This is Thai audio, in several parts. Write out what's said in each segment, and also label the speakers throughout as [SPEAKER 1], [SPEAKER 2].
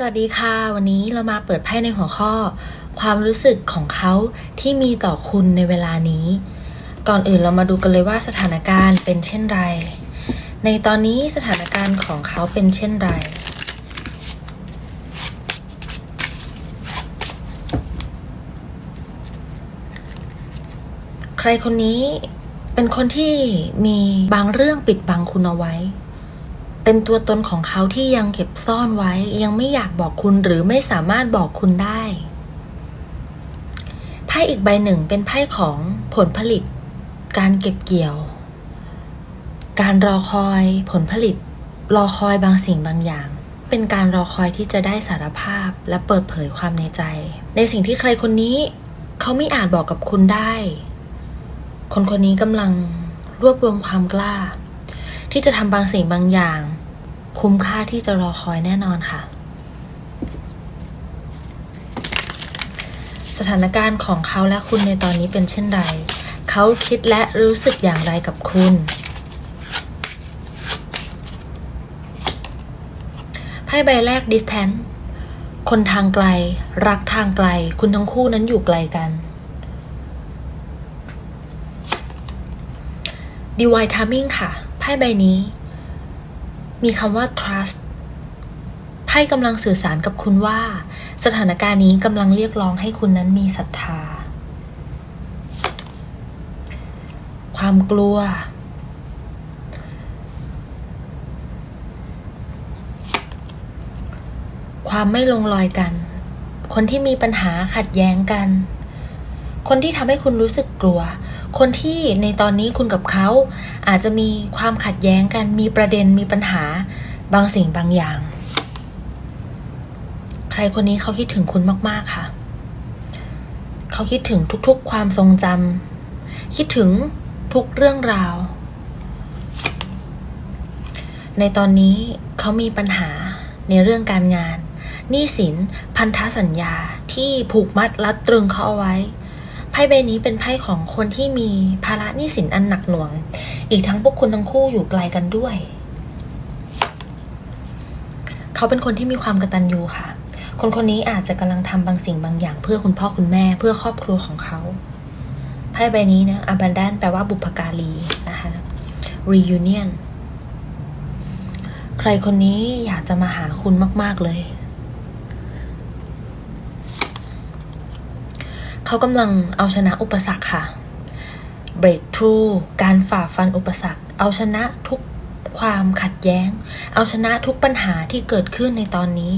[SPEAKER 1] สวัสดีค่ะ วันนี้เรามาเปิดไพ่ในหัวข้อ ความรู้สึกของเขาที่มีต่อคุณในเวลานี้ ก่อนอื่นเรามาดูกันเลยว่าสถานการณ์เป็นเช่นไร ในตอนนี้สถานการณ์ของเขาเป็นเช่นไร ใครคนนี้เป็นคนที่มีบางเรื่องปิดบังคุณเอาไว้ เป็นตัวตนของเขาที่ยังเก็บซ่อนไว้ ยังไม่อยากบอกคุณหรือไม่สามารถบอกคุณได้ไพ่อีกใบหนึ่งเป็นไพ่ของผลผลิต การเก็บเกี่ยว การรอคอยผลผลิต รอคอยบางสิ่งบางอย่าง เป็นการรอคอยที่จะได้สารภาพและเปิดเผยความในใจ ในสิ่งที่ใครคนนี้ เขาไม่อาจบอกกับคุณได้ คนคนนี้กำลังรวบรวมความกล้า ที่จะทำบางสิ่งบางอย่าง คุ้มค่าที่จะรอคอยแน่นอนค่ะ สถานการณ์ของเขาและคุณในตอนนี้เป็นเช่นไร เขาคิดและรู้สึกอย่างไรกับคุณ ไพ่ใบแรก distance คนทางไกล รักทางไกล คุณทั้งคู่นั้นอยู่ไกลกัน divine timing ค่ะ ไพ่ใบนี้ มีคำว่า trust ไพ่กำลังสื่อสารกับคุณว่า สถานการณ์นี้กำลังเรียกร้องให้คุณนั้นมีศรัทธา ความกลัว ความไม่ลงรอยกัน คนที่มีปัญหาขัดแย้งกัน คนที่ทำให้คุณรู้สึกกลัว คนที่ในตอนนี้คุณกับเขาอาจจะมีความขัดแย้งกันมีประเด็นมีปัญหาบางสิ่งบางอย่าง ใครคนนี้เขาคิดถึงคุณมาก ๆค่ะ เขาคิดถึงทุกๆ ความทรงจำคิดถึงทุกเรื่องราว ในตอนนี้เขามีปัญหาในเรื่องการงานหนี้สินพันธสัญญาที่ผูกมัดรัดตรึงเขาเอาไว้ พ่ใบนี้เป็นไพ่ของคนที่มีภาระหนี้สินอันหนักหน่วง อีกทั้งพวกคุณทั้งคู่อยู่ไกลกันด้วย เขาเป็นคนที่มีความกระตัญญูค่ะ คนคนนี้อาจจะกำลังทำบางสิ่งบางอย่าง เพื่อคุณพ่อคุณแม่เพื่อครอบครัวของเขาไพ่ใบนี้นะ abundant แปลว่าบุพการีนะคะ reunion ใครคนนี้อยากจะมาหาคุณมาก ๆ เลย เขากำลังเอาชนะอุปสรรคค่ะ break through การฝ่าฟันอุปสรรค เอาชนะทุกความขัดแย้ง เอาชนะทุกปัญหาที่เกิดขึ้นในตอนนี้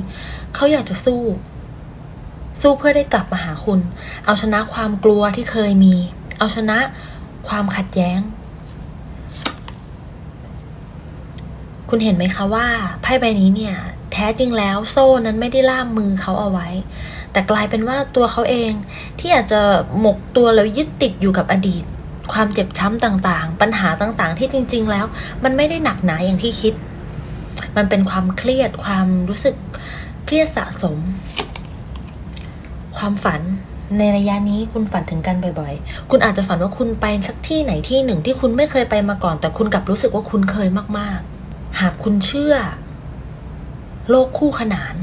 [SPEAKER 1] เขาอยากจะสู้ สู้เพื่อได้กลับมาหาคุณ เอาชนะความกลัวที่เคยมี เอาชนะความขัดแย้ง คุณเห็นไหมคะว่าไพ่ใบนี้เนี่ย แท้จริงแล้วโซ่นั้นไม่ได้ล่ามมือเขาเอาไว้ แต่กลายเป็นว่าตัวเขาเองที่อาจจะหมกตัวแล้วยึดติดอยู่กับอดีต ความเจ็บช้ำต่างๆ ปัญหาต่างๆ ที่จริง ๆ แล้ว มันไม่ได้หนักหนาอย่างที่คิด มันเป็นความเครียดความรู้สึกเครียดสะสม ความฝันในระยะนี้คุณฝันถึงกันบ่อยๆ คุณอาจจะฝันว่าคุณไปสักที่ไหนที่หนึ่งที่คุณไม่เคยไปมาก่อน แต่คุณกลับรู้สึกว่าคุณเคยมากๆ หากคุณเชื่อ โลกคู่ขนาน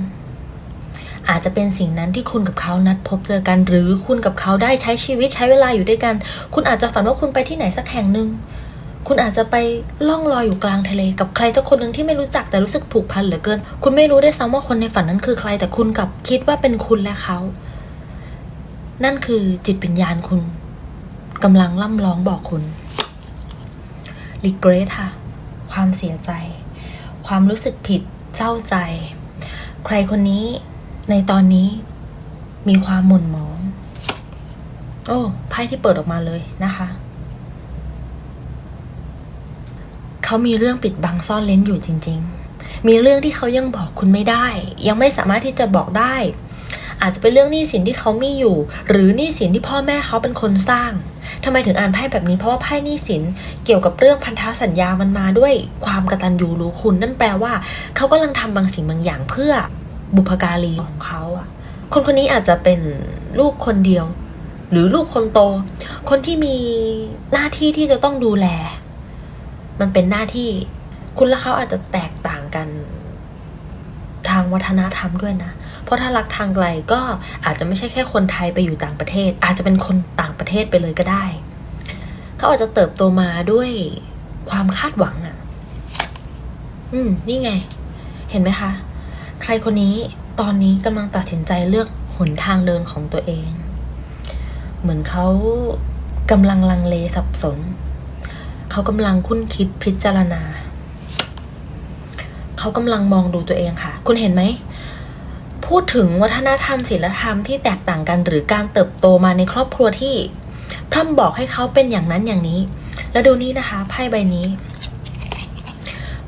[SPEAKER 1] อาจจะเป็นสิ่งนั้นที่คุณกับเขานัดพบเจอกัน หรือคุณกับเขาได้ใช้ชีวิตใช้เวลาอยู่ด้วยกัน คุณอาจจะฝันว่าคุณไปที่ไหนสักแห่งหนึ่งคุณอาจจะไปล่องลอยอยู่กลางทะเล กับใครสักคนหนึ่งที่ไม่รู้จักแต่รู้สึกผูกพันเหลือเกิน คุณไม่รู้ได้ซ้ำว่าคนในฝันนั้นคือใคร แต่คุณกลับคิดว่าเป็นคุณและเขา นั่นคือจิตวิญญาณคุณกำลังล่ำร้องบอกคุณ regret ค่ะ ความเสียใจ ความรู้สึกผิดเศร้าใจ ใครคนนี้ ในตอนนี้มีความหม่นหมอง โอ้ไพ่ที่เปิดออกมาเลยนะคะ เขามีเรื่องปิดบังซ่อนเล้นอยู่จริง ๆ มีเรื่องที่เขายังบอกคุณไม่ได้ ยังไม่สามารถที่จะบอกได้ อาจจะเป็นเรื่องหนี้สินที่เขามีอยู่ หรือหนี้สินที่พ่อแม่เขาเป็นคนสร้างทำไมถึงอ่านไพ่แบบนี้เพราะว่าไพ่หนี้สินเกี่ยวกับเรื่องพันธสัญญามันมาด้วยความกระตัญญูรู้คุณ นั่นแปลว่า เขากำลังทำบางสิ่งบางอย่างเพื่อ บุพการีของเขาอะคนคนนี้อาจจะเป็นลูกคนเดียว หรือลูกคนโต คนที่มีหน้าที่ที่จะต้องดูแล มันเป็นหน้าที่ คุณและเขาอาจจะแตกต่างกัน ทางวัฒนธรรมด้วยนะ เพราะถ้ารักทางไกลก็อาจจะไม่ใช่แค่คนไทยไปอยู่ต่างประเทศ อาจจะเป็นคนต่างประเทศไปเลยก็ได้ เขาอาจจะเติบโตมาด้วยความคาดหวังอะ่ะ อืม นี่ไง เห็นไหมคะ ใครคนนี้ตอนนี้กำลังตัดสินใจเลือกหนทางเดินของตัวเอง เหมือนเขากำลังลังเลสับสน เขากำลังคุ้นคิดพิจารณา เขากำลังมองดูตัวเองค่ะ คุณเห็นไหม พูดถึงวัฒนธรรมศีลธรรมที่แตกต่างกันหรือการเติบโตมาในครอบครัวที่พร่ำบอกให้เขาเป็นอย่างนั้นอย่างนี้ แล้วดูนี่นะคะไพ่ใบนี้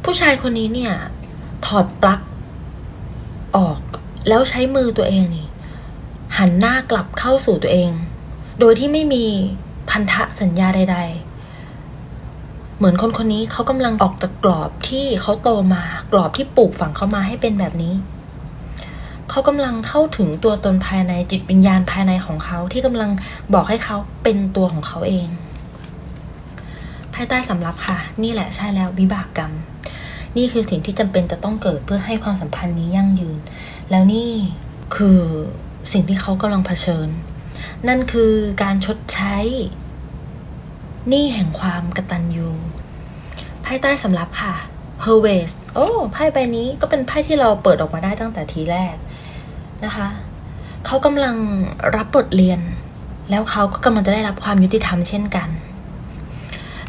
[SPEAKER 1] ผู้ชายคนนี้เนี่ย ถอดปลั๊ก ออก แล้วใช้มือตัวเองนี่ หันหน้ากลับเข้าสู่ตัวเอง โดยที่ไม่มีพันธะสัญญาใด ๆ เหมือนคนคนนี้เขากำลังออกจากกรอบที่เขาโตมา กรอบที่ปลูกฝังเขามาให้เป็นแบบนี้ เขากำลังเข้าถึงตัวตนภายในจิตวิญญาณภายในของเขาที่กำลังบอกให้เขาเป็นตัวของเขาเอง ภายใต้สำรับค่ะ นี่แหละใช่แล้ววิบากกรรม นี่คือสิ่งที่จำเป็นจะต้องเกิดเพื่อให้ความสัมพันธ์นี้ยั่งยืน แล้วนี่คือสิ่งที่เขากำลังเผชิญ นั่นคือการชดใช้หนี้แห่งความกตัญญูไพ่ใต้สำรับค่ะ h e r v e s โอ้ไพ่ใบนี้ก็เป็นไพ่ที่เราเปิดออกมาได้ตั้งแต่ทีแรกนะคะเขากำลังรับบทเรียน แล้วเขาก็กำลังจะได้รับความยุติธรรมเช่นกัน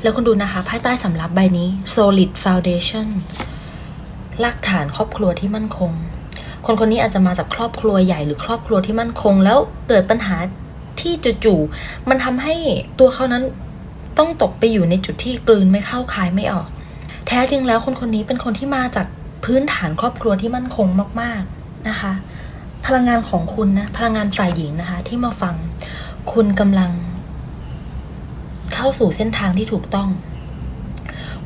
[SPEAKER 1] แล้วคุณดูนะคะไพ่ใต้สำรับใบนี้ solid foundation รากฐานครอบครัวที่มั่นคง คนคนนี้อาจจะมาจากครอบครัวใหญ่หรือครอบครัวที่มั่นคง แล้วเกิดปัญหาที่จู่ๆมันทำให้ตัวเขานั้นต้องตกไปอยู่ในจุดที่กลืนไม่เข้าคายไม่ออก แท้จริงแล้วคนคนนี้เป็นคนที่มาจากพื้นฐานครอบครัวที่มั่นคงมาก ๆนะคะ พลังงานของคุณนะพลังงานฝ่ายหญิงนะคะ ที่มาฟัง คุณกำลัง เข้าสู่เส้นทางที่ถูกต้อง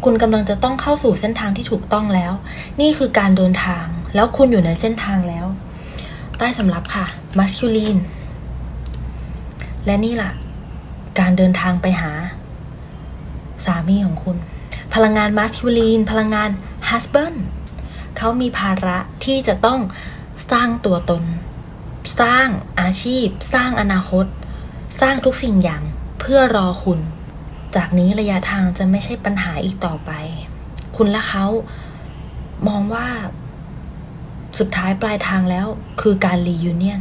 [SPEAKER 1] คุณกำลังจะต้องเข้าสู่เส้นทางที่ถูกต้องแล้ว นี่คือการเดินทาง แล้วคุณอยู่ในเส้นทางแล้ว ใต้สำรับค่ะ masculine และนี่ล่ะ การเดินทางไปหา สามีของคุณ พลังงาน masculine พลังงาน husband เขามีภาระที่จะต้องสร้างตัวตน สร้างอาชีพ สร้างอนาคต สร้างทุกสิ่งอย่างเพื่อรอคุณ จากนี้ระยะทางจะไม่ใช่ปัญหาอีกต่อไป คุณและเขามองว่าสุดท้ายปลายทางแล้วคือการรียูเนียน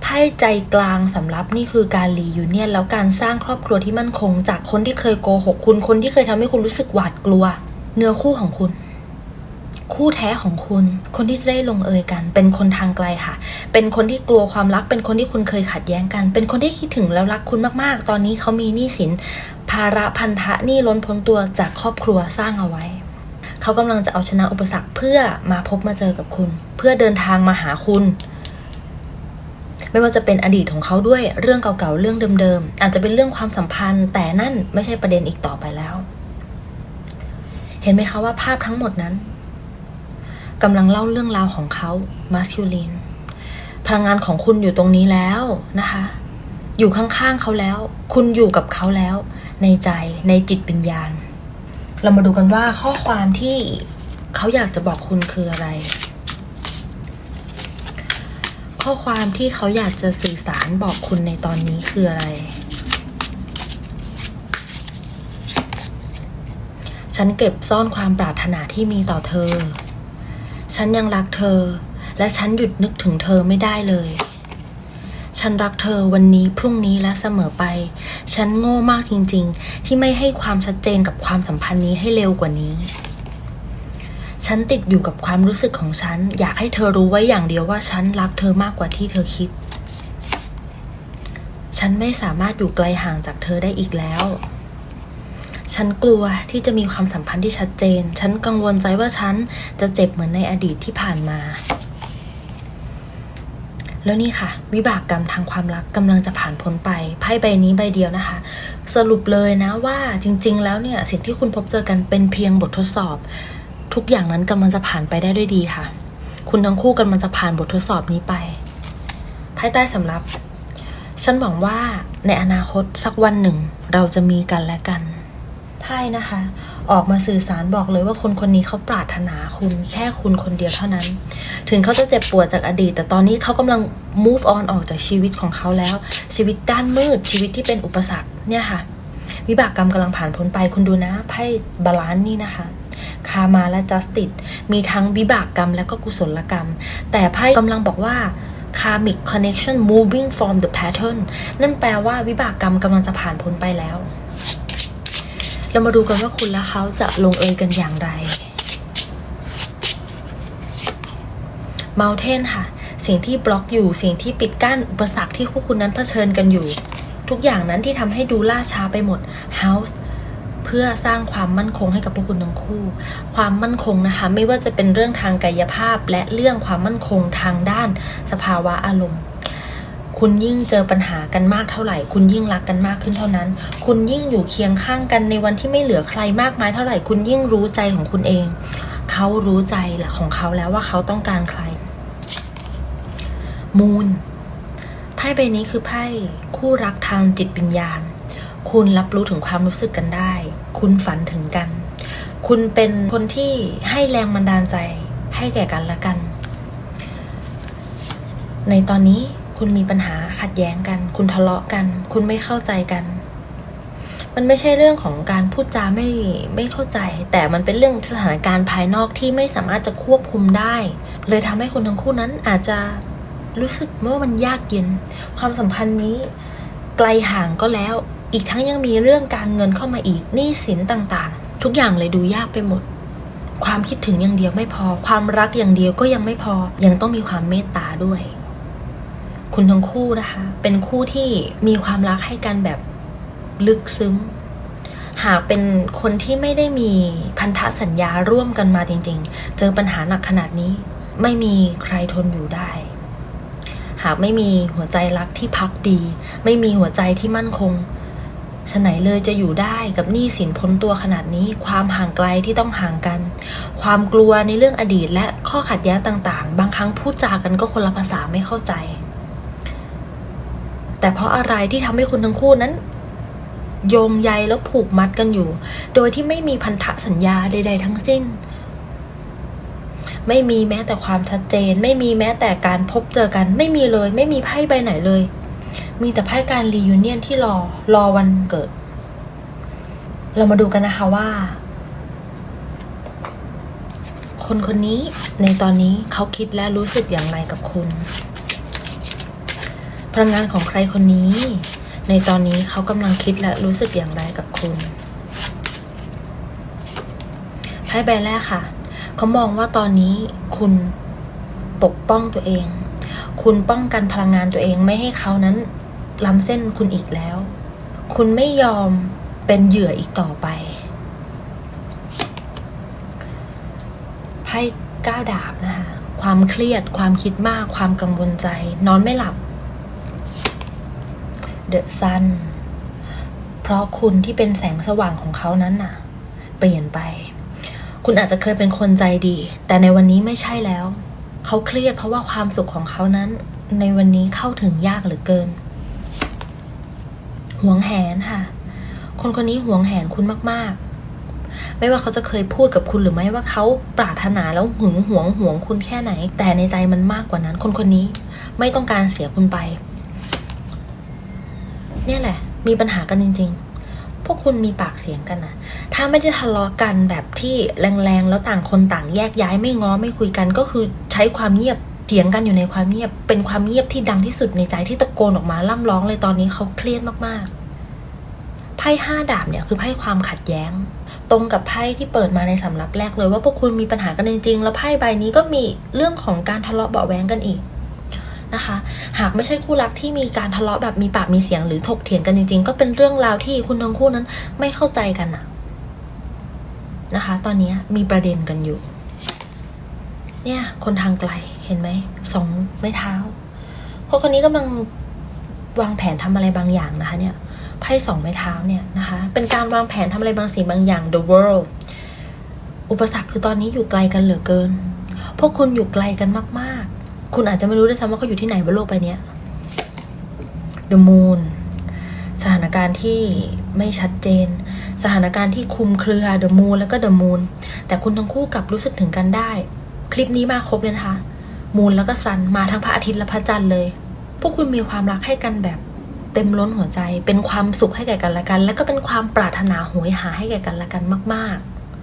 [SPEAKER 1] ไพ่ใจกลางสำรับนี่คือการรียูเนียนแล้วการสร้างครอบครัวที่มั่นคง จากคนที่เคยโกหกคุณคนที่เคยทำให้คุณรู้สึกหวาดกลัว เนื้อคู่ของคุณ คู่แท้ของคุณ คนที่จะได้ลงเอยกัน เป็นคนทางไกลค่ะ เป็นคนที่กลัวความรัก เป็นคนที่คุณเคยขัดแย้งกัน เป็นคนที่คิดถึงแล้วรักคุณมากๆ ตอนนี้เขามีหนี้สิน ภาระพันธะหนี้ล้นพ้นตัวจากครอบครัวสร้างเอาไว้ เขากำลังจะเอาชนะอุปสรรคเพื่อมาพบมาเจอกับคุณ เพื่อเดินทางมาหาคุณไม่ว่าจะเป็นอดีตของเขาด้วยเรื่องเก่าๆเรื่องเดิมๆอาจจะเป็นเรื่องความสัมพันธ์ แต่นั่นไม่ใช่ประเด็นอีกต่อไปแล้ว เห็นไหมคะว่าภาพทั้งหมดนั้น กำลังเล่าเรื่องราวของเขามาสคิลินพลังงานของคุณอยู่ตรงนี้แล้วนะคะ อยู่ข้างๆเขาแล้ว คุณอยู่กับเขาแล้ว ในใจในจิตวิญญาณ เรามาดูกันว่าข้อความที่เขาอยากจะบอกคุณคืออะไร ข้อความที่เขาอยากจะสื่อสารบอกคุณในตอนนี้คืออะไร ฉันเก็บซ่อนความปรารถนาที่มีต่อเธอ ฉันยังรักเธอ และฉันหยุดนึกถึงเธอไม่ได้เลย ฉันรักเธอวันนี้พรุ่งนี้และเสมอไป ฉันโง่มากจริง ๆ ที่ไม่ให้ความชัดเจนกับความสัมพันธ์นี้ให้เร็วกว่านี้ ฉันติดอยู่กับความรู้สึกของฉัน อยากให้เธอรู้ไว้อย่างเดียวว่าฉันรักเธอมากกว่าที่เธอคิด ฉันไม่สามารถอยู่ไกลห่างจากเธอได้อีกแล้ว ฉันกลัวที่จะมีความสัมพันธ์ที่ชัดเจน ฉันกังวลใจว่าฉันจะเจ็บเหมือนในอดีตที่ผ่านมา แล้วนี่ค่ะ วิบากกรรมทางความรักกำลังจะผ่านพ้นไป ไพ่ใบนี้ใบเดียวนะคะ สรุปเลยนะว่าจริง ๆ แล้วเนี่ย สิ่งที่คุณพบเจอกันเป็นเพียงบททดสอบ ทุกอย่างนั้นกำลังจะผ่านไปได้ด้วยดีค่ะ คุณทั้งคู่กำลังจะผ่านบททดสอบนี้ไปไพ่ใต้สำรับ ฉันหวังว่าในอนาคตสักวันหนึ่ง เราจะมีกันและกัน ไพ่นะคะ ออกมาสื่อสารบอกเลยว่าคนคนนี้เขาปรารถนาคุณแค่คุณคนเดียวเท่านั้น ถึงเขาจะเจ็บปวดจากอดีต แต่ตอนนี้เขากำลัง move on ออกจากชีวิตของเขาแล้ว ชีวิตด้านมืดชีวิตที่เป็นอุปสรรคเนี่ยค่ะ วิบากกรรมกำลังผ่านพ้นไปคุณดูนะไพ่บาลานซ์นี่นะคะคามาและจัสติ e มีทั้งวิบากกรรมและก็กุศลกรรม แต่ไพ่กำลังบอกว่า karmic connection moving from the pattern นั่นแปลว่าวิบากกรรมกำลังจะผ่านพ้นไปแล้ว เรามาดูกันว่าคุณและเขาจะลงเอยกันอย่างไร Mountain ค่ะ สิ่งที่บล็อกอยู่ สิ่งที่ปิดกั้น อุปสรรคที่พวกคุณนั้นเผชิญกันอยู่ ทุกอย่างนั้นที่ทำให้ดูล่าช้าไปหมด House เพื่อสร้างความมั่นคงให้กับพวกคุณทั้งคู่ ความมั่นคงนะคะ ไม่ว่าจะเป็นเรื่องทางกายภาพและเรื่องความมั่นคงทางด้านสภาวะอารมณ์ คุณยิ่งเจอปัญหากันมากเท่าไหร่ คุณยิ่งรักกันมากขึ้นเท่านั้น คุณยิ่งอยู่เคียงข้างกันในวันที่ไม่เหลือใครมากมายเท่าไหร่ คุณยิ่งรู้ใจของคุณเอง เขารู้ใจแหละของเขาแล้วว่าเขาต้องการใคร มูนไพ่ใบนี้คือไพ่คู่รักทางจิตวิญญาณ คุณรับรู้ถึงความรู้สึกกันได้ คุณฝันถึงกัน คุณเป็นคนที่ให้แรงบันดาลใจให้แก่กันและกัน ในตอนนี้ คุณมีปัญหาขัดแย้งกัน คุณทะเลาะกัน คุณไม่เข้าใจกัน มันไม่ใช่เรื่องของการพูดจาไม่ไม่เข้าใจ แต่มันเป็นเรื่องสถานการณ์ภายนอกที่ไม่สามารถจะควบคุมได้ เลยทำให้คนทั้งคู่นั้นอาจจะรู้สึกว่ามันยากเย็น ความสัมพันธ์นี้ไกลห่างก็แล้ว อีกทั้งยังมีเรื่องการเงินเข้ามาอีกหนี้สินต่างๆ ทุกอย่างเลยดูยากไปหมด ความคิดถึงอย่างเดียวไม่พอ ความรักอย่างเดียวก็ยังไม่พอ ยังต้องมีความเมตตาด้วย คุณทั้งคู่นะคะ เป็นคู่ที่มีความรักให้กันแบบลึกซึ้ง หากเป็นคนที่ไม่ได้มีพันธสัญญาร่วมกันมาจริง ๆ เจอปัญหาหนักขนาดนี้ ไม่มีใครทนอยู่ได้ หากไม่มีหัวใจรักที่พักดี ไม่มีหัวใจที่มั่นคงฉะไหนเลยจะอยู่ได้กับหนี้สินพ้นตัวขนาดนี้ ความห่างไกลที่ต้องห่างกัน ความกลัวในเรื่องอดีตและข้อขัดแย้งต่างๆ บางครั้งพูดจากันก็คนละภาษาไม่เข้าใจ แต่เพราะอะไรที่ทำให้คุณทั้งคู่นั้น โยงใยแล้วผูกมัดกันอยู่ โดยที่ไม่มีพันธสัญญาใด ๆ ทั้งสิ้น ไม่มีแม้แต่ความชัดเจน ไม่มีแม้แต่การพบเจอกัน ไม่มีเลย ไม่มีไพ่ใบไหนเลย มีแต่ไพ่การรียูเนียนที่รอรอวันเกิด เรามาดูกันนะคะว่าคนคนนี้ในตอนนี้เขาคิดและรู้สึกอย่างไรกับคุณ พลังงานของใครคนนี้ ในตอนนี้เขากำลังคิดและรู้สึกอย่างไรกับคุณไพ่ใบแรกค่ะ เขามองว่าตอนนี้คุณปกป้องตัวเอง คุณป้องกันพลังงานตัวเองไม่ให้เขานั้นล้ำเส้นคุณอีกแล้ว คุณไม่ยอมเป็นเหยื่ออีกต่อไปไพ่ก้าวดาบนะคะ ความเครียด ความคิดมาก ความกังวลใจ นอนไม่หลับ เดอะซันเพราะคุณที่เป็นแสงสว่างของเขานั้นน่ะ เปลี่ยนไป คุณอาจจะเคยเป็นคนใจดี แต่ในวันนี้ไม่ใช่แล้ว เขาเครียดเพราะว่าความสุขของเขานั้น ในวันนี้เข้าถึงยากเหลือเกินหวงแหนค่ะ คนคนนี้หวงแหนคุณมาก ๆ ไม่ว่าเขาจะเคยพูดกับคุณหรือไม่ว่าเขาปรารถนาแล้วหึงหวงหวงคุณแค่ไหน แต่ในใจมันมากกว่านั้น คนคนนี้ไม่ต้องการเสียคุณไป เนี่ยแหละ มีปัญหากันจริง ๆ พวกคุณมีปากเสียงกันนะถ้าไม่ได้ทะเลาะกันแบบที่แรงๆ แล้วต่างคนต่างแยกย้ายไม่ง้อไม่คุยกัน ก็คือใช้ความเงียบเถียงกันอยู่ในความเงียบ เป็นความเงียบที่ดังที่สุดในใจที่ตะโกนออกมาล่ำร้องเลยตอนนี้เขาเครียดมากๆไพ่ห้าดาบเนี่ยคือไพ่ความขัดแย้ง ตรงกับไพ่ที่เปิดมาในสำรับแรกเลยว่าพวกคุณมีปัญหากันจริงๆ แล้วไพ่ใบนี้ก็มีเรื่องของการทะเลาะเบาะแวงกันอีก นะคะ หากไม่ใช่คู่รักที่มีการทะเลาะแบบมีปากมีเสียงหรือถกเถียงกันจริง ๆ ก็เป็นเรื่องราวที่คุณทั้งคู่นั้นไม่เข้าใจกันอะนะคะ ตอนนี้มีประเด็นกันอยู่ เนี่ย คนทางไกลเห็นไหมสองไม้เท้าคนคนนี้กำลังวางแผนทำอะไรบางอย่างนะคะ เนี่ยไพ่สองไม้เท้าเนี่ยนะคะ เป็นการวางแผนทำอะไรบางสิ่งบางอย่าง the world อุปสรรคคือตอนนี้อยู่ไกลกันเหลือเกิน พวกคุณอยู่ไกลกันมาก คุณอาจจะไม่รู้ด้วยซ้ำว่าเขาอยู่ที่ไหนบนโลกใบนี้ The Moon สถานการณ์ที่ไม่ชัดเจนสสถานการณ์ที่คลุมเครือ The Moon แล้วก็ The Moon แต่คุณทั้งคู่กลับรู้สึกถึงกันได้ คลิปนี้มาครบเลยนะคะ มูนแล้วก็ซันมาทั้งพระอาทิตย์และพระจันทร์เลย พวกคุณมีความรักให้กันแบบเต็มล้นหัวใจ เป็นความสุขให้แก่กันและกัน และก็เป็นความปรารถนาโหยหาให้แก่กันและกันมาก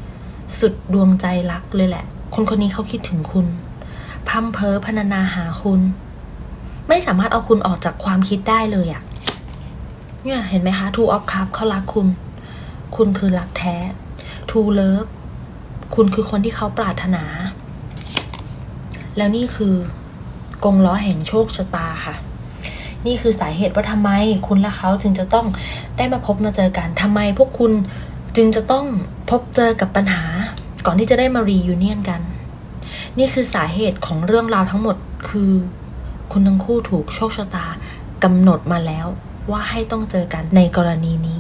[SPEAKER 1] ๆ สุดดวงใจรักเลยแหละ คนคนนี้เขาคิดถึงคุณ พร่ำเพอพรรณนาหาคุณ ไม่สามารถเอาคุณออกจากความคิดได้เลยอะเนี่ยเห็นไหมคะ Two of Cups เขารักคุณ คุณคือรักแท้ True Love คุณคือคนที่เขาปรารถนา แล้วนี่คือกงล้อแห่งโชคชะตาค่ะ นี่คือสาเหตุว่าทำไมคุณและเขาจึงจะต้องได้มาพบมาเจอกันทำไมพวกคุณจึงจะต้องพบเจอกับปัญหา ก่อนที่จะได้มารียูเนียนกัน นี่คือสาเหตุของเรื่องราวทั้งหมดคือ คุณทั้งคู่ถูกโชคชะตากำหนดมาแล้ว ว่าให้ต้องเจอกันในกรณีนี้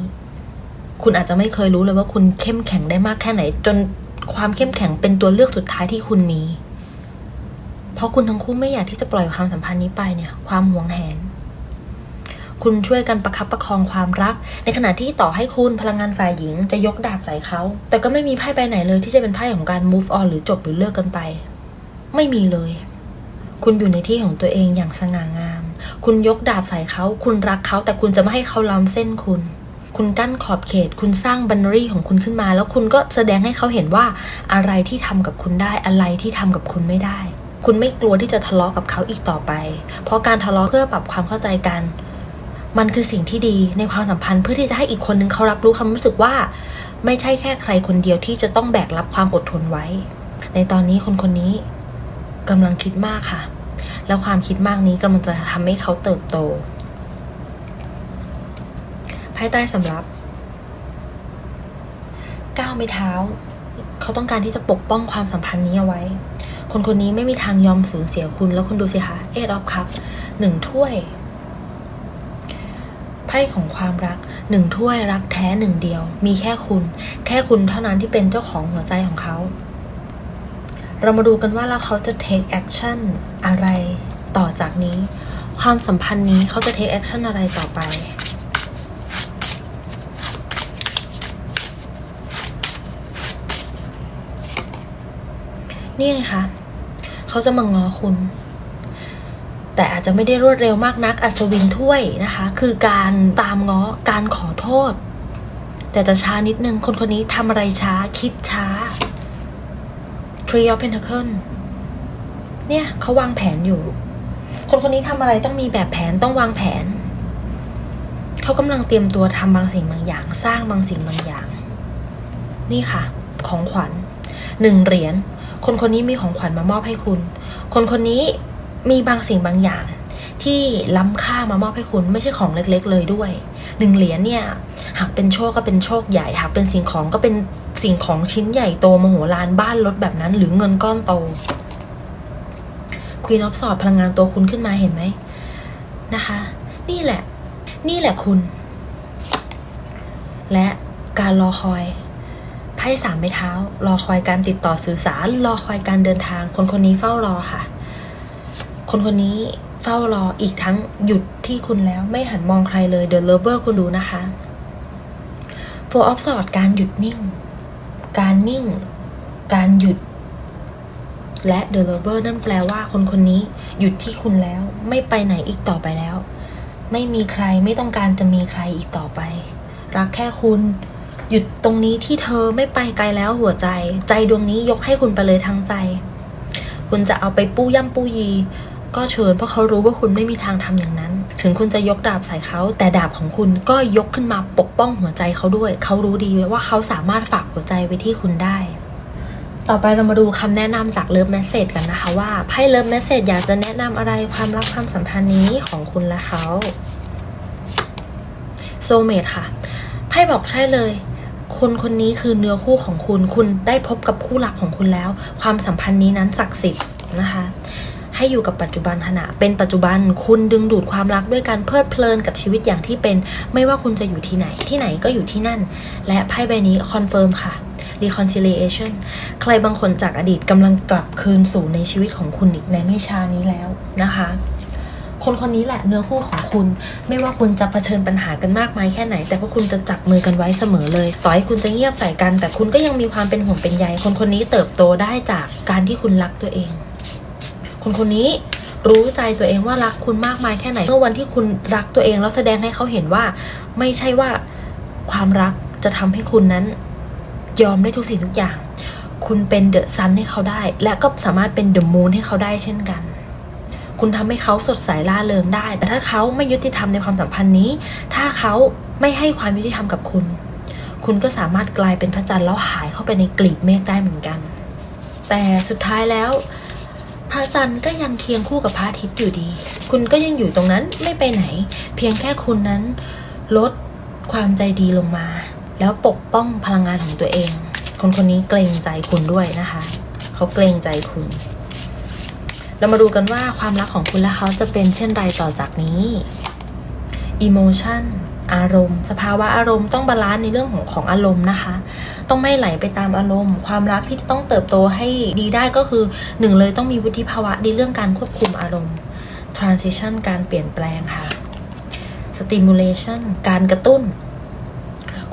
[SPEAKER 1] คุณอาจจะไม่เคยรู้เลยว่าคุณเข้มแข็งได้มากแค่ไหน จนความเข้มแข็งเป็นตัวเลือกสุดท้ายที่คุณมี เพราะคุณทั้งคู่ไม่อยากที่จะปล่อยความสัมพันธ์นี้ไปเนี่ย ความหวงแหนคุณช่วยกันประคับประคองความรัก ในขณะที่ต่อให้คุณพลังงานฝ่ายหญิงจะยกดาบใส่เขา แต่ก็ไม่มีไพ่ใบไหนเลยที่จะเป็นไพ่ของการ move on หรือจบหรือเลิกกันไป ไม่มีเลย คุณอยู่ในที่ของตัวเองอย่างสง่างาม คุณยกดาบใส่เขา คุณรักเขา แต่คุณจะไม่ให้เขาล้ำเส้นคุณ คุณกั้นขอบเขต คุณสร้างบันรี่ของคุณขึ้นมา แล้วคุณก็แสดงให้เขาเห็นว่าอะไรที่ทำกับคุณได้ อะไรที่ทำกับคุณไม่ได้ คุณไม่กลัวที่จะทะเลาะกับเขาอีกต่อไป เพราะการทะเลาะเพื่อปรับความเข้าใจกันมันคือสิ่งที่ดีในความสัมพันธ์เพื่อที่จะให้อีกคนนึงเขารับรู้ความรู้สึกว่า ไม่ใช่แค่ใครคนเดียวที่จะต้องแบกรับความอดทนไว้ ในตอนนี้คนคนนี้ กำลังคิดมากค่ะ แล้วความคิดมากนี้กำลังจะทำให้เขาเติบโตไพ่ใต้สำรับก้าวไม่เท้า เขาต้องการที่จะปกป้องความสัมพันธ์นี้เอาไว้ คนคนนี้ไม่มีทางยอมสูญเสียคุณ แล้วคุณดูสิคะเอ็ดออฟคัพหนึ่งถ้วยไพ่ของความรักหนึ่งถ้วยรักแท้หนึ่งเดียว มีแค่คุณ แค่คุณเท่านั้นที่เป็นเจ้าของหัวใจของเขา เรามาดูกันว่าแล้วเขาจะ take action อะไรต่อจากนี้ ความสัมพันธ์นี้เขาจะ take action อะไรต่อไปนี่ไงคะเขาจะมางอคุณ แต่อาจจะไม่ได้รวดเร็วมากนัก อัศวินถ้วยนะคะ คือการตามง้อ การขอโทษ แต่จะช้านิดนึง คนคนนี้ทำอะไรช้า คิดช้า Three of Pentacle เนี่ยเขาวางแผนอยู่ คนคนนี้ทำอะไรต้องมีแบบแผนต้องวางแผน เขากำลังเตรียมตัวทำบางสิ่งบางอย่าง สร้างบางสิ่งบางอย่าง นี่ค่ะ ของขวัญหนึ่งเหรียญคนคนนี้มีของขวัญมามอบให้คุณ คนคนนี้มีบางสิ่งบางอย่าง ที่ล้ำค่ามามอบให้คุณไม่ใช่ของเล็กๆ เลยด้วยหนึ่งเหรียญเนี่ย หากเป็นโชคก็เป็นโชคใหญ่ หากเป็นสิ่งของก็เป็นสิ่งของชิ้นใหญ่โตมโหฬารบ้านรถแบบนั้น หรือเงินก้อนโต Queen of Swords พลังงานตัวคุณขึ้นมาเห็นไหมนะคะ นี่แหละ นี่แหละคุณ และการรอคอยไพ่สามไม้เท้า รอคอยการติดต่อสื่อสาร รอคอยการเดินทาง คนคนนี้เฝ้ารอค่ะ คนคนนี้เฝ้ารออีกทั้งหยุดที่คุณแล้วไม่หันมองใครเลย The Lover คุณดูนะคะ Four of Swords การหยุดนิ่ง การนิ่ง การหยุด และ The Lover นั่นแปลว่าคนคนนี้หยุดที่คุณแล้ว ไม่ไปไหนอีกต่อไปแล้ว ไม่มีใครไม่ต้องการจะมีใครอีกต่อไป รักแค่คุณ หยุดตรงนี้ที่เธอไม่ไปไกลแล้วหัวใจ ใจดวงนี้ยกให้คุณไปเลยทั้งใจ คุณจะเอาไปปู้ย่ำปู้ยี ก็เชิญเพราะเขารู้ว่าคุณไม่มีทางทำอย่างนั้น ถึงคุณจะยกดาบใส่เขา แต่ดาบของคุณก็ยกขึ้นมาปกป้องหัวใจเขาด้วย เขารู้ดีว่าเขาสามารถฝากหัวใจไว้ที่คุณได้ ต่อไปเรามาดูคำแนะนำจากเลิฟแมสเซจกันนะคะว่าไพ่เลิฟแมสเซจอยากจะแนะนำอะไรความรักความสัมพันธ์นี้ของคุณและเขาโซเม e ค่ะไพ่บอกใช่เลยคนคนนี้คือเนื้อคู่ของคุณ คุณได้พบกับคู่รักของคุณแล้ว ความสัมพันธ์นี้นั้นศักดิ์สิทธิ์นะคะ ให้อยู่กับปัจจุบันขณะเป็นปัจจุบันคุณดึงดูดความรักด้วยการเพลิดเพลินกับชีวิตอย่างที่เป็น ไม่ว่าคุณจะอยู่ที่ไหนที่ไหนก็อยู่ที่นั่น และไพ่ใบนี้คอนเฟิร์มค่ะ reconciliation ใครบางคนจากอดีตกำลังกลับคืนสู่ในชีวิตของคุณอีกในไม่ช้านี้แล้วนะคะคนคนนี้แหละเนื้อคู่ของคุณ ไม่ว่าคุณจะเผชิญปัญหากันมากมายแค่ไหน แต่พวกคุณจะจับมือกันไว้เสมอเลย ต่อให้คุณจะเงียบใส่กัน แต่คุณก็ยังมีความเป็นห่วงเป็นใยคนคนนี้เติบโตได้จากการที่คุณรักตัวเอง คนคนนี้รู้ใจตัวเองว่ารักคุณมากมายแค่ไหน เมื่อวันที่คุณรักตัวเองแล้วแสดงให้เขาเห็นว่า ไม่ใช่ว่าความรักจะทำให้คุณนั้น ยอมได้ทุกสิ่งทุกอย่าง คุณเป็นเดอะซันให้เขาได้ และก็สามารถเป็นเดอะมูนให้เขาได้เช่นกัน คุณทำให้เขาสดใสล่าเริงได้ แต่ถ้าเขาไม่ยุติธรรมในความสัมพันธ์นี้ ถ้าเขาไม่ให้ความยุติธรรมกับคุณ คุณก็สามารถกลายเป็นพระจันทร์แล้วหายเข้าไปในกลีบเมฆได้เหมือนกัน แต่สุดท้ายแล้ว พระจันทร์ก็ยังเคียงคู่กับพระอาทิตย์อยู่ดี คุณก็ยังอยู่ตรงนั้นไม่ไปไหน เพียงแค่คุณนั้นลดความใจดีลงมา แล้วปกป้องพลังงานของตัวเอง คนคนนี้เกรงใจคุณด้วยนะคะ เขาเกรงใจคุณ เรามาดูกันว่าความรักของคุณและเขาจะเป็นเช่นไรต่อจากนี้ emotion อารมณ์ สภาวะอารมณ์ต้องบาลานซ์ในเรื่องของของอารมณ์นะคะ ต้องไม่ไหลไปตามอารมณ์ ความรักที่จะต้องเติบโตให้ดีได้ก็คือหนึ่งเลยต้องมีวุฒิภาวะในเรื่องการควบคุมอารมณ์ transition การเปลี่ยนแปลงค่ะ stimulation การกระตุ้น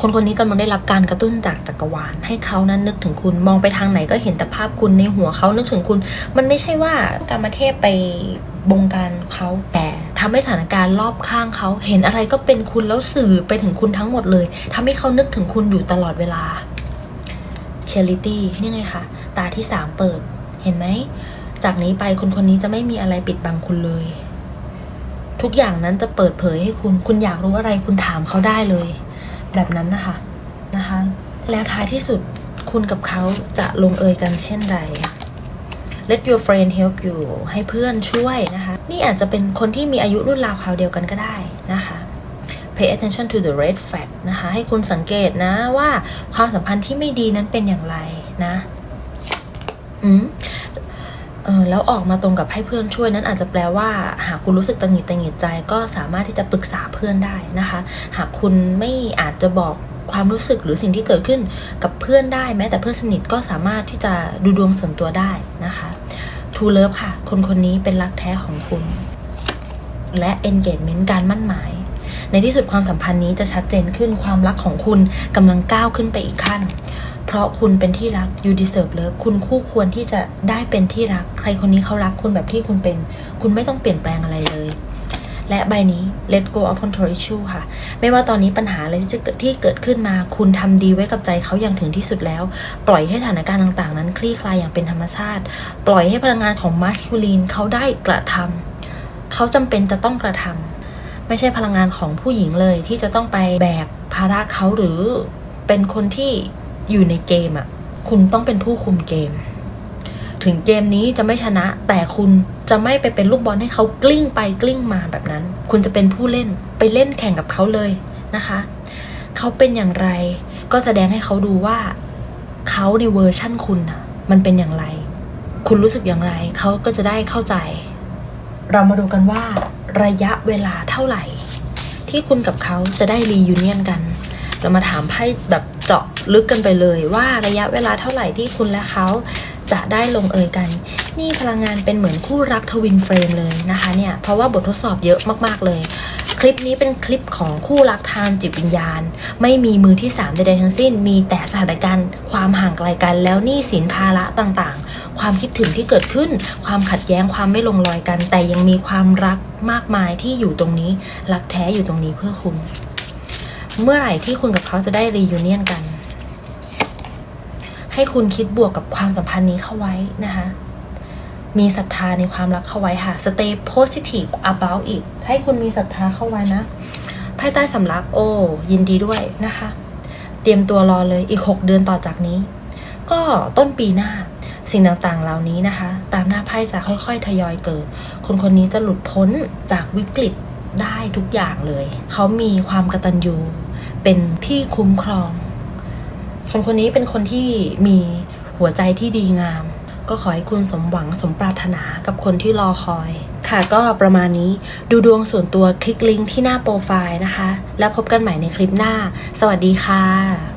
[SPEAKER 1] คนคนนี้กำลังได้รับการกระตุ้นจากจักรวาล ให้เขานั้นนึกถึงคุณมองไปทางไหนก็เห็นแต่ภาพคุณในหัวเขานึกถึงคุณ มันไม่ใช่ว่ากรรมเทพไปบงการเขาแต่ ทำให้สถานการณ์รอบข้างเขาเห็นอะไรก็เป็นคุณแล้วสื่อไปถึงคุณทั้งหมดเลยทำให้เขานึกถึงคุณอยู่ตลอดเวลา charity นี่ไงคะตาที่สามเปิด เห็นไหม จากนี้ไปคนคนนี้จะไม่มีอะไรปิดบังคุณเลย ทุกอย่างนั้นจะเปิดเผยให้คุณ คุณอยากรู้อะไรคุณถามเขาได้เลย แบบนั้นนะคะนะคะ แล้วท้ายที่สุดคุณกับเขาจะลงเอยกันเช่นไร Let your friend help you ให้เพื่อนช่วยนะคะ นี่อาจจะเป็นคนที่มีอายุรุ่นราวคราวเดียวกันก็ได้นะคะ pay attention to the red flag นะคะ ให้คุณสังเกตนะว่าความสัมพันธ์ที่ไม่ดีนั้นเป็นอย่างไรนะ อืมเออแล้วออกมาตรงกับให้เพื่อนช่วยนั้นอาจจะแปลว่า หากคุณรู้สึกตังหงิดตังหิดใจ ก็สามารถที่จะปรึกษาเพื่อนได้นะคะ หากคุณไม่อาจจะบอก ความรู้สึกหรือสิ่งที่เกิดขึ้นกับเพื่อนได้ แม้แต่เพื่อนสนิทก็สามารถที่จะดูดวงส่วนตัวได้นะคะทูเลิฟค่ะ คนคนนี้เป็นรักแท้ของคุณ และ engagement การมั่นหมาย ในที่สุดความสัมพันธ์นี้จะชัดเจนขึ้นความรักของคุณกำลังก้าวขึ้นไปอีกขั้น เพราะคุณเป็นที่รัก you deserve love คุณคู่ควรที่จะได้เป็นที่รัก ใครคนนี้เขารักคุณแบบที่คุณเป็น คุณไม่ต้องเปลี่ยนแปลงอะไรเลย และใบนี้ let go of control issue ค่ะ ไม่ว่าตอนนี้ปัญหาอะไรที่จะเกิดที่เกิดขึ้นมา คุณทำดีไว้กับใจเขาอย่างถึงที่สุดแล้ว ปล่อยให้สถานการณ์ต่างๆ นั้นคลี่คลายอย่างเป็นธรรมชาติ ปล่อยให้พลังงานของ masculine เขาได้กระทำเขาจำเป็นจะต้องกระทำไม่ใช่พลังงานของผู้หญิงเลยที่จะต้องไปแบกภาระเขาหรือเป็นคนที่อยู่ในเกมอะ่ะ คุณต้องเป็นผู้คุมเกม ถึงเกมนี้จะไม่ชนะ แต่คุณจะไม่ไปเป็นลูกบอลให้เขากลิ้งไปกลิ้งมาแบบนั้น คุณจะเป็นผู้เล่นไปเล่นแข่งกับเขาเลยนะคะ เขาเป็นอย่างไร ก็แสดงให้เขาดูว่าเขาในเวอร์ชั่นคุณน่ะมันเป็นอย่างไร คุณรู้สึกอย่างไร เขาก็จะได้เข้าใจ เรามาดูกันว่า ระยะเวลาเท่าไหร่ ที่คุณกับเขาจะได้รียูเนียนกันเรามาถามไพ่แบบเจาะลึกกันไปเลยว่าระยะเวลาเท่าไหร่ที่คุณและเขา จะได้ลงเอยกัน นี่พลังงานเป็นเหมือนคู่รักทวินเฟรมเลยนะคะเนี่ย เพราะว่าบททดสอบเยอะมากๆเลย คลิปนี้เป็นคลิปของคู่รักทางจิตวิญญาณ ไม่มีมือที่สามใดๆทั้งสิ้น มีแต่สถานการณ์ความห่างไกลกัน แล้วหนี่สินภาระต่างๆ ความคิดถึงที่เกิดขึ้น ความขัดแย้งความไม่ลงรอยกัน แต่ยังมีความรักมากมายที่อยู่ตรงนี้ รักแท้อยู่ตรงนี้เพื่อคุณ เมื่อไหร่ที่คุณกับเขาจะได้รียูเนียนกัน ให้คุณคิดบวกกับความสัมพันธ์นี้เข้าไว้นะคะ มีศรัทธาในความรักเข้าไว้ค่ะ stay positive about it ให้คุณมีศรัทธาเข้าไว้นะภายใต้สำรับโอ้ยินดีด้วยนะคะ เตรียมตัวรอเลยอีก 6 เดือนต่อจากนี้ ก็ต้นปีหน้าสิ่งต่างๆ เหล่านี้นะคะ ตามหน้าไพ่จะค่อยๆ ทยอยเกิด คนคนนี้จะหลุดพ้นจากวิกฤตได้ทุกอย่างเลย เขามีความกตัญญูเป็นที่คุ้มครอง คนคนนี้เป็นคนที่มีหัวใจที่ดีงาม ก็ขอให้คุณสมหวังสมปรารถนากับคนที่รอคอย ค่ะก็ประมาณนี้ดูดวงส่วนตัวคลิกลิงก์ที่หน้าโปรไฟล์นะคะ แล้วพบกันใหม่ในคลิปหน้า สวัสดีค่ะ